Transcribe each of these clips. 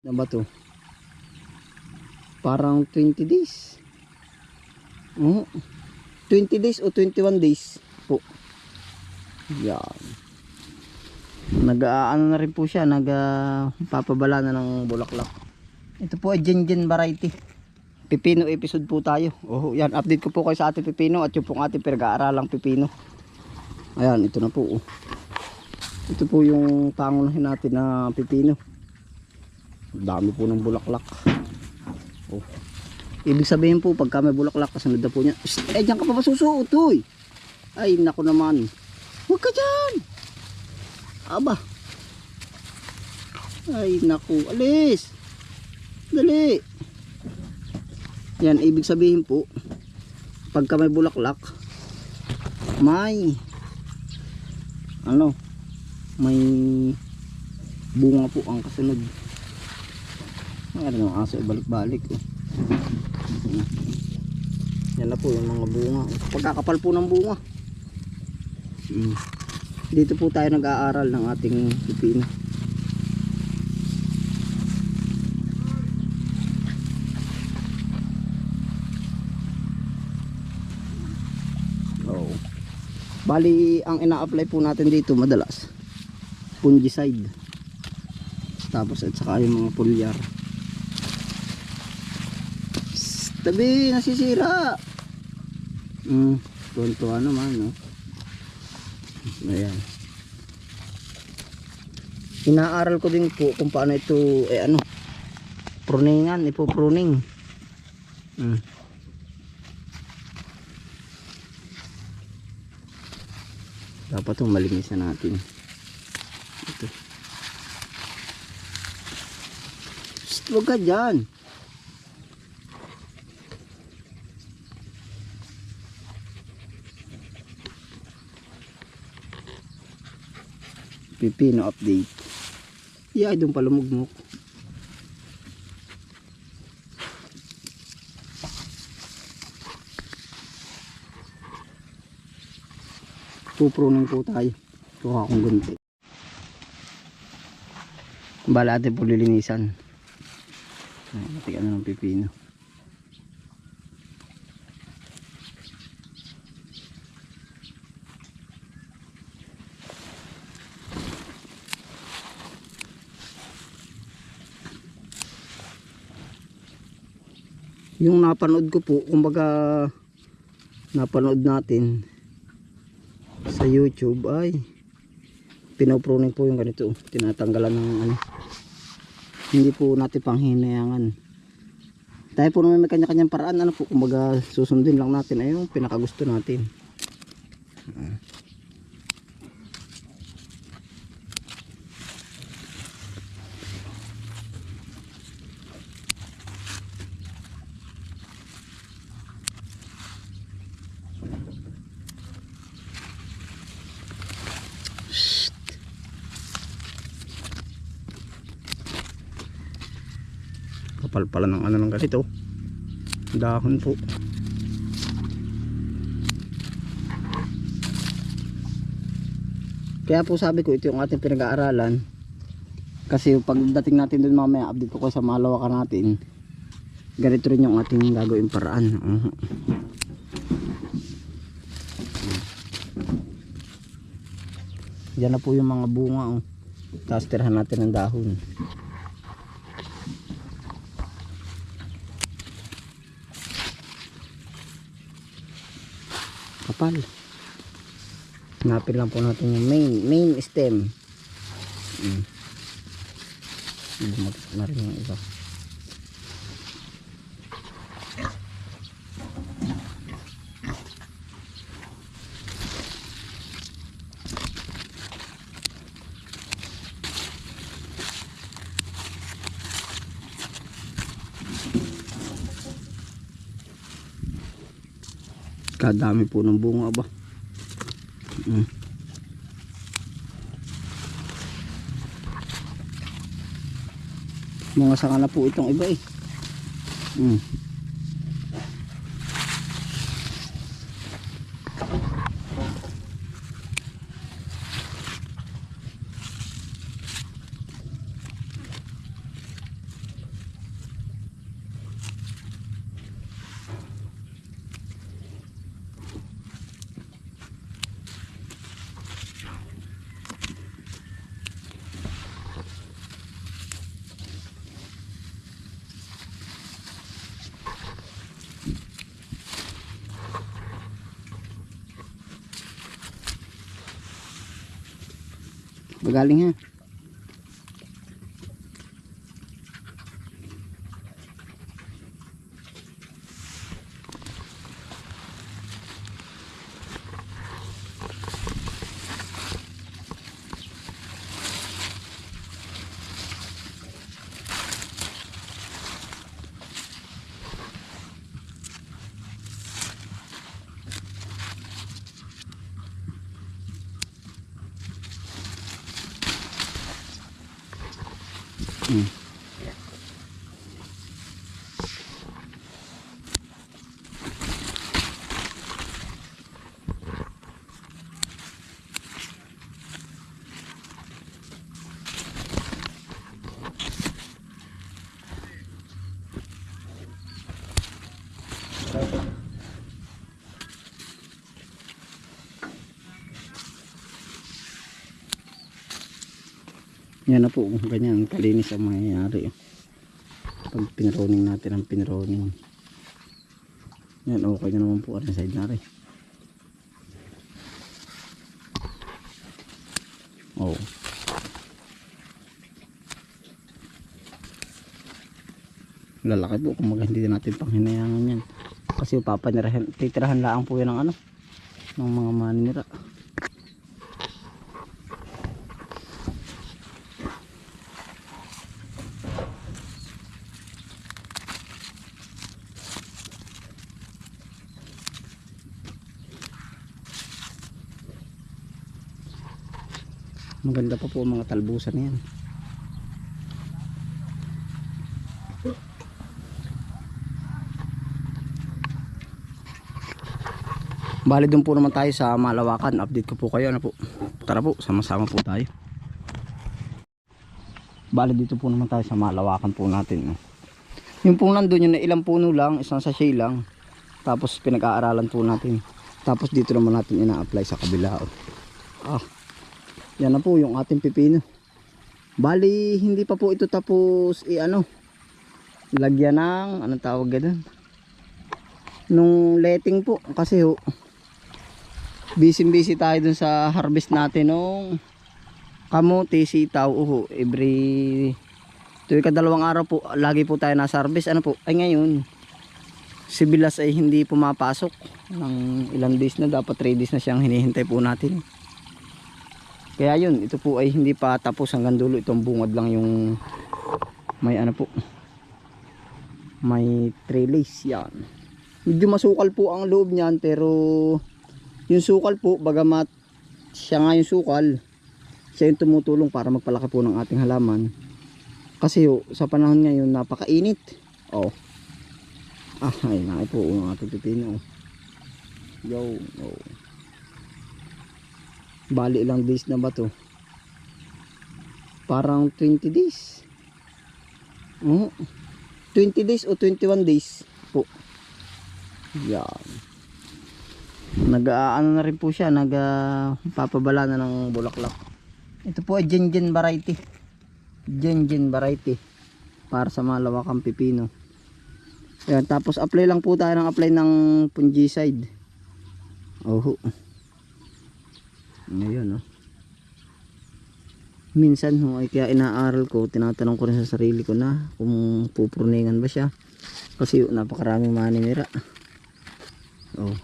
na ba to? Parang 20 days. Oo. 20 days o 21 days po. Yan. Nag-aano na rin po siya, nag-papabala na ng bulaklak. Ito po ay Jinjin variety. Pipino episode po tayo. Oh, yan, update ko po kayo sa ating pipino at yung pong ating pinag-aaralang pipino. Ayan, ito na po. Oh. Ito po yung pangunahin natin na pipino. Dami po ng bulaklak. Oh. Ibig sabihin po, pagka may bulaklak, kasunod na po niya. Eh, dyan ka pa masusuot, uy. Ay, nako naman. Huwag ka dyan. Aba. Ay, naku. Alis. Dali. Yan, ibig sabihin po, pagka may bulaklak, may, ano, may bunga po ang kasunod. Ano ng aso balik-balik oh. Yan na po yung mga bunga. Pagkakapal po ng bunga. Mm. Dito po tayo nag-aaral ng ating pipino. Oo. Bali, ang ina-apply po natin dito madalas fungicide. Tapos at saka yung mga pulyar. Psst, Tabi, nasisira. Mm, tuwan-tuwa naman, no? Ayan. Inaaral ko din po kung paano ito, eh ano, pruningan, ipopruning. Mm. Dapat itong malinisan natin. Ito. Shh, huwag ka dyan. Pipino update. Yeah, doon pala mugmok. Pupruning po tayo. Kuha akong gunti. Bala natin po lilinisan. Matigan na ng pipino. Yung napanood ko po, kumbaga napanood natin sa YouTube ay pinopruning po yung ganito. Tinatanggalan ng ano hindi po natin panghinayangan tayo po naman may kanya-kanyang paraan ano po kumbaga susundin lang natin ay yung pinakagusto natin kapal pala ng ano ng ganito dahon po. Kaya po sabi ko ito yung ating pinag-aaralan. Kasi pagdating natin dun mamaya update ko ko sa malawakan natin. Ganito rin yung ating gagawin paraan. Yan na po yung mga bunga oh. tapos tirahan natin ng dahon kapal. Hanapin lang po natin yung main main stem. Mm. Lumagos na rin yung iba kadami po ng bunga ba mm. mga sanga na po itong iba eh mm. Pagaling ha. Mm. Yan na po, ganyan, kalinis ang mangyayari. Pag pinroning natin ang pinroning. Yan, okay na naman po ang side na rin. Oh. Lalaki po kung mag hindi natin panghinayangan yan. Kasi papanirahan, titirahan lang po yan ng ano, ng mga manira. Pa po mga talbusan yan. Bali doon po naman tayo sa Malawakan. Update ko po kayo. Ano po? Tara po, sama-sama po tayo. Bali dito po naman tayo sa Malawakan po natin. Yung pong nandun yun na ilang puno lang, isang sachet lang. Tapos pinag-aaralan po natin. Tapos dito naman natin ina-apply sa kabila. oh. Ah, yan na po yung ating pipino. Bali, hindi pa po ito tapos i ano. Lagyan ng anong tawag ganun. Nung letting po kasi ho busy busy tayo dun sa harvest natin nung kamote, sitaw, uho, every tuwing kadalawang araw po, lagi po tayo nasa harvest. Ano po? Ay ngayon, si Bilas ay hindi pumapasok ng ilang days na, dapat 3 days na siyang hinihintay po natin. Kaya yun, ito po ay hindi pa tapos hanggang dulo. Itong bungad lang yung may ano po. May trellis yan. Medyo masukal po ang loob niyan pero yung sukal po, bagamat siya nga yung sukal, siya yung tumutulong para magpalaki po ng ating halaman. Kasi ho, sa panahon ngayon napakainit. Oh. Ah, ay na po ang ating. Yo, oh. Bali ilang days na ba to? Parang 20 days. Oh. 20 days o 21 days po. Yan. Nag-aano na rin po siya, nag-papabala na ng bulaklak. Ito po ay Gengen variety. Gengen variety. Para sa malawakang pipino. Ayan, tapos apply lang po tayo ng apply ng fungicide. Oh. Ngayon, oh. Minsan ho, ay kaya inaaral ko, tinatanong ko rin sa sarili ko na kung pupurningan ba siya. Kasi oh, napakaraming maninira. Oh.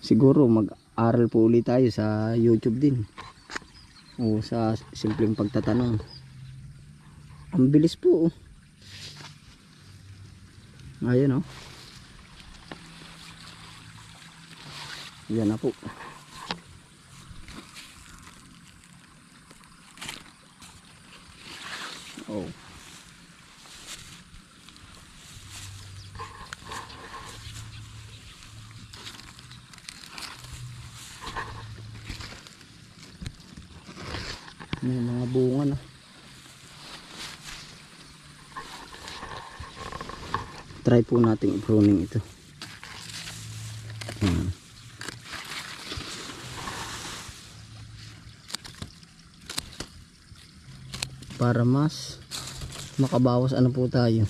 Siguro mag-aral po ulit tayo sa YouTube din. O sa simpleng pagtatanong. Ang bilis po. Oh. Ayun oh. Yan na po. Oh. May mga bunga na. Try po nating i-pruning ito. Ayan. Para mas makabawas ano po tayo.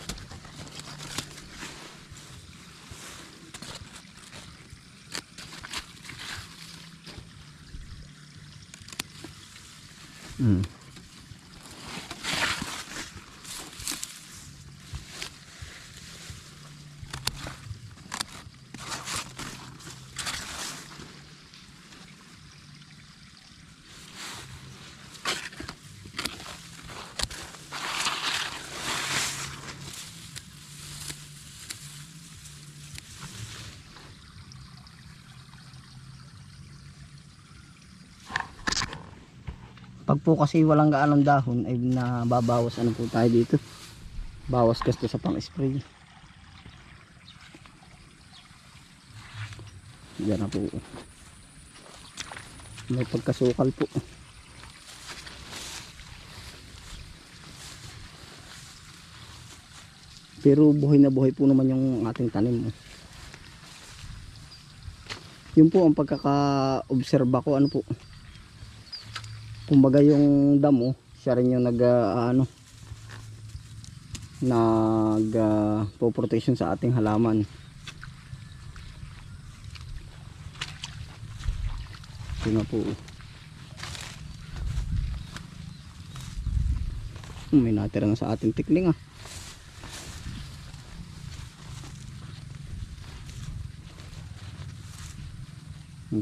Po kasi walang gaanong dahon ay nababawas ano po tayo dito. Bawas gasto sa pang-spray. Yan na po. May pagkasukal po. Pero buhay na buhay po naman yung ating tanim. Yun po ang pagkaka-obserba ko ano po. Kumbaga yung damo, siya rin yung nag ah, ano nag ah, po protection sa ating halaman. Ito na po. Hmm, May natira na sa ating tikling ah.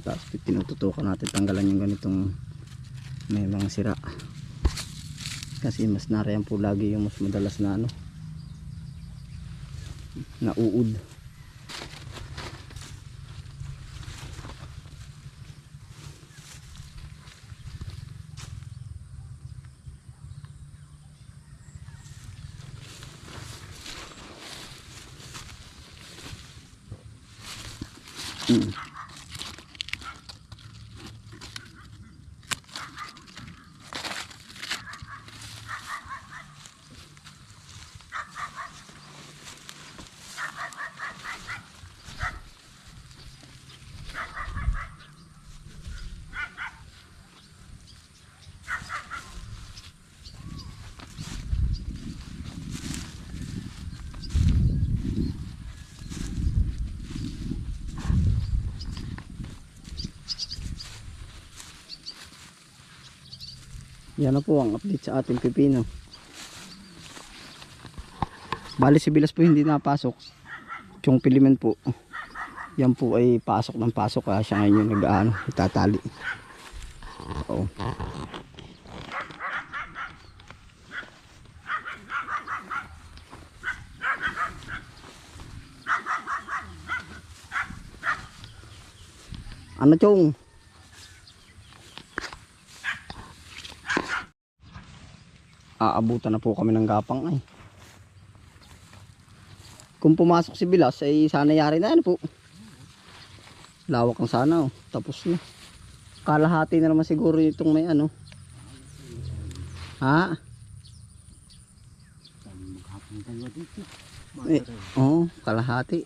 Taas tinututukan natin tanggalan yung ganitong may mga sira. Kasi mas narayan po lagi yung mas madalas na ano na uud. Mm. Yan na po ang update sa ating pipino. Bali si Bilas po hindi napasok. Yung pilimen po. Yan po ay pasok ng pasok kaya siya ngayon yung nag-ano, itatali. Oo. Ano chong? Aabutan na po kami ng gapang ay. Kung pumasok si Bilas ay sana yari na yan po. Lawak ang sana oh. Tapos na. Kalahati na naman siguro itong may ano. Ha? Eh, oh, kalahati.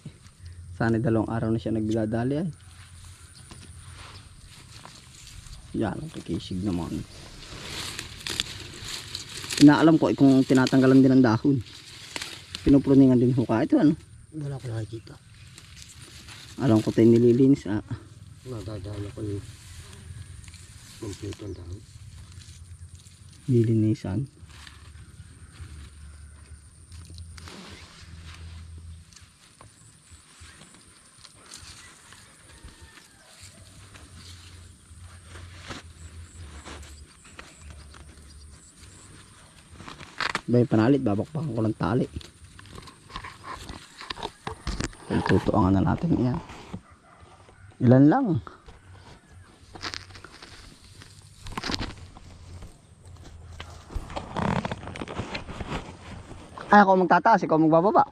Sana dalawang araw na siya nagdadali ay. Yan, kikisig naman. Inaalam ko eh, kung tinatanggalan din ng dahon. Pinupruningan din ho ka. Ito ano? Wala ko nakikita. Alam ko tayo nililinis ah. Nadadaan ako yung ang dahon. Nilinisan. Bay panalit, babakbakan ko ng tali. Tutuangan na natin yan. Ilan lang. Ay, ako magtataas, ikaw magbababa.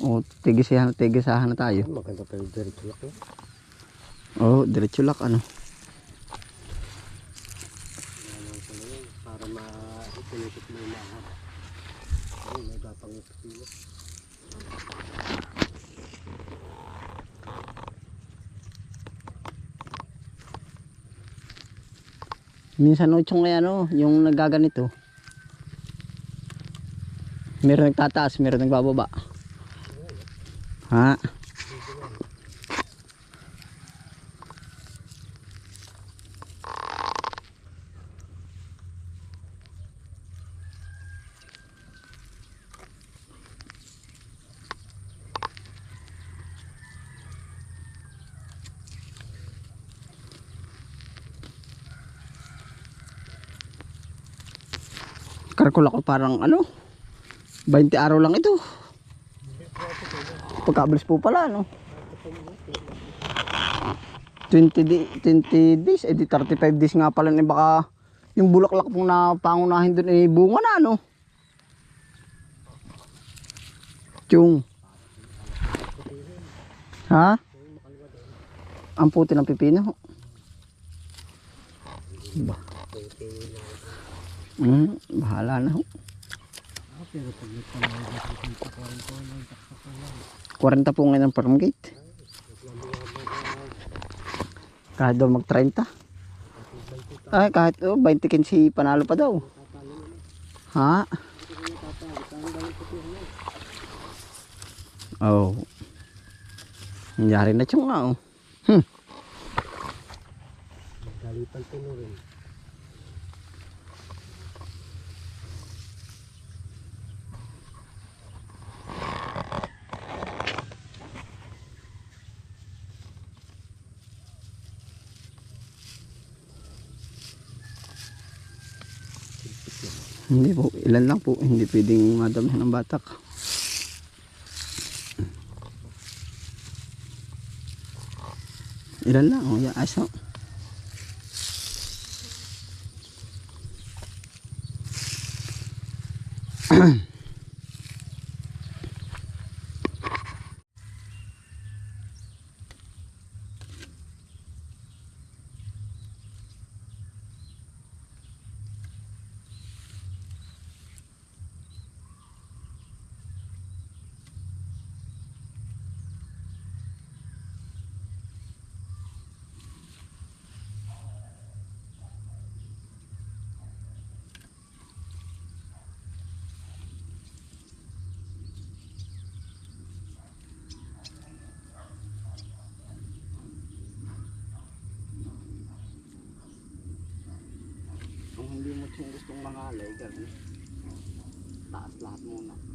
O, tigisahan, tigisahan na tayo. Maganda pa yung diretso lang. eh. Oo, oh, diretso lak, ano. Ano ko na yun, para ma-ipinipit mo yung lahat. Ay, may gapang pilo. Minsan uchong ay ano, yung nagaganito. Meron nagtataas, meron nagbababa. Ha? Karkula ko parang ano, 20 araw lang ito. Pagkabilis po pala, no? 20, di- 20 days, eh di 35 days nga pala ni baka yung bulaklak pong napangunahin doon eh bunga na ano. Chung. Ha? Ang puti ng pipino. Ba. Hmm, bahala na ho. Pero pag ko lang. 40 po ngayon ang farm gate. Kahit daw mag 30. Ay, kahit oh, 20 kin si panalo pa daw. Ha? Oh. Nangyari na tiyong nga oh. Hmm. Galipan ko rin. Hindi po, ilan lang po. Hindi pwedeng madamihan ng batak. Ilan lang, oh, yeah, aso. Mo siyang gustong mangalay, gano'n. Taas lahat muna.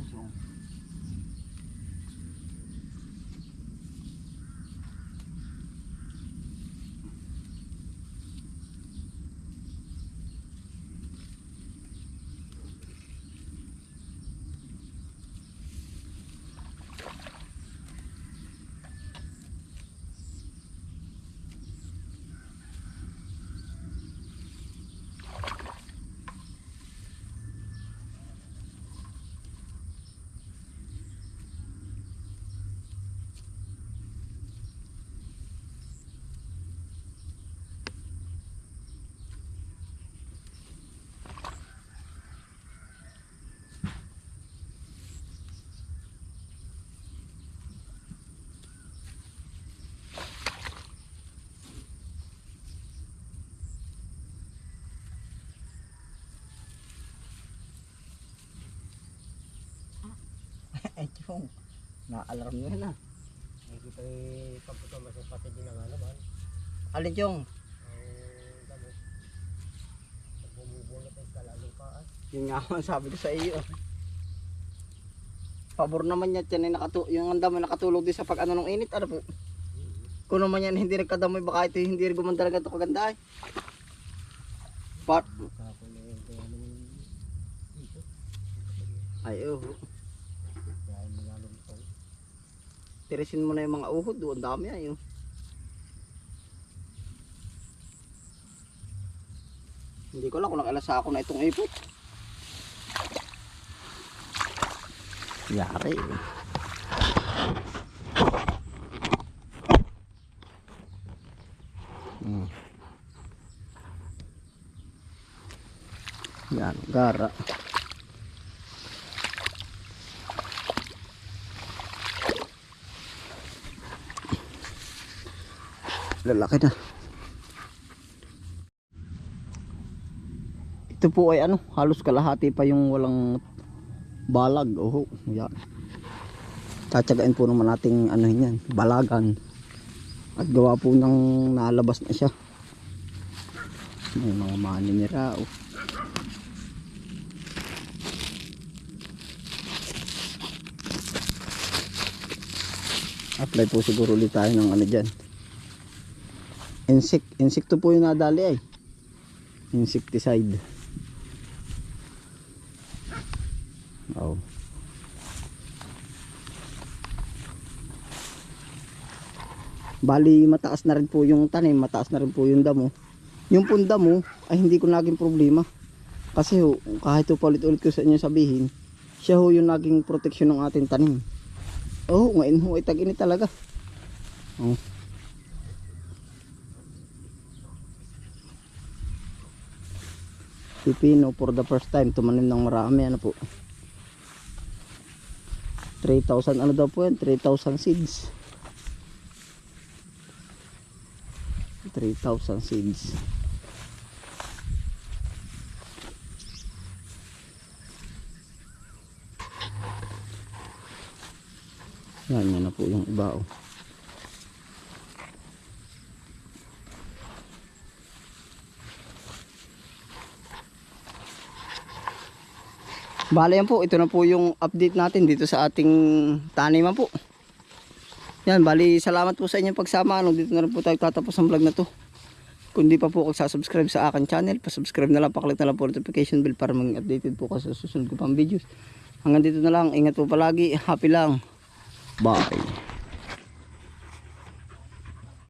razão. Ano chong. Na-alarm nyo na. Hindi pa rin pagputo masapatid din ang naman. Alin chong? Ang ang kalalong paan. Yun nga ang sabi ko sa iyo. Pabor naman yan, yan ay nakatu yung ang dami nakatulog din sa pag ano ng init. Ano po? Kung naman yan hindi nagkadamoy, baka ito hindi rin gumanda na ganito kaganda eh. Yung dito. Ay, oh. Tirisin mo na yung mga uhod. Doon dami yan yung. Oh. Hindi ko lang kung nakalasa ako na itong ipot. Yari. Hmm. Yan, gara. Lalaki na. Ito po ay ano, halos kalahati pa yung walang balag. Oh, yan. Tatsagain po naman nating ano yan, balagan. At gawa po ng nalabas na siya. May mga maninira. Oh. Apply po siguro ulit tayo ng ano dyan. Insect, insekto po yung nadali ay. Insecticide. Oh. Bali mataas na rin po yung tanim, mataas na rin po yung damo. Yung punda mo ay hindi ko naging problema. Kasi ho, kahit ho paulit-ulit ko sa inyo sabihin, siya ho yung naging proteksyon ng ating tanim. Oh, ngayon ho ay tag-init talaga. Oh. Pipino for the first time tumanim ng marami ano po? 3,000 ano daw po yan? 3,000 seeds. 3,000 seeds. Yan yan na po yung iba oh. Bale yan po, ito na po yung update natin dito sa ating taniman po. Yan, bali salamat po sa inyong pagsama. Ano, dito na rin po tayo tatapos ang vlog na to. Kung di pa po kayo subscribe sa akin channel, pa-subscribe na lang, paklik na lang po notification bell para maging updated po kayo sa susunod ko pang videos. Hanggang dito na lang, ingat po palagi, happy lang. Bye.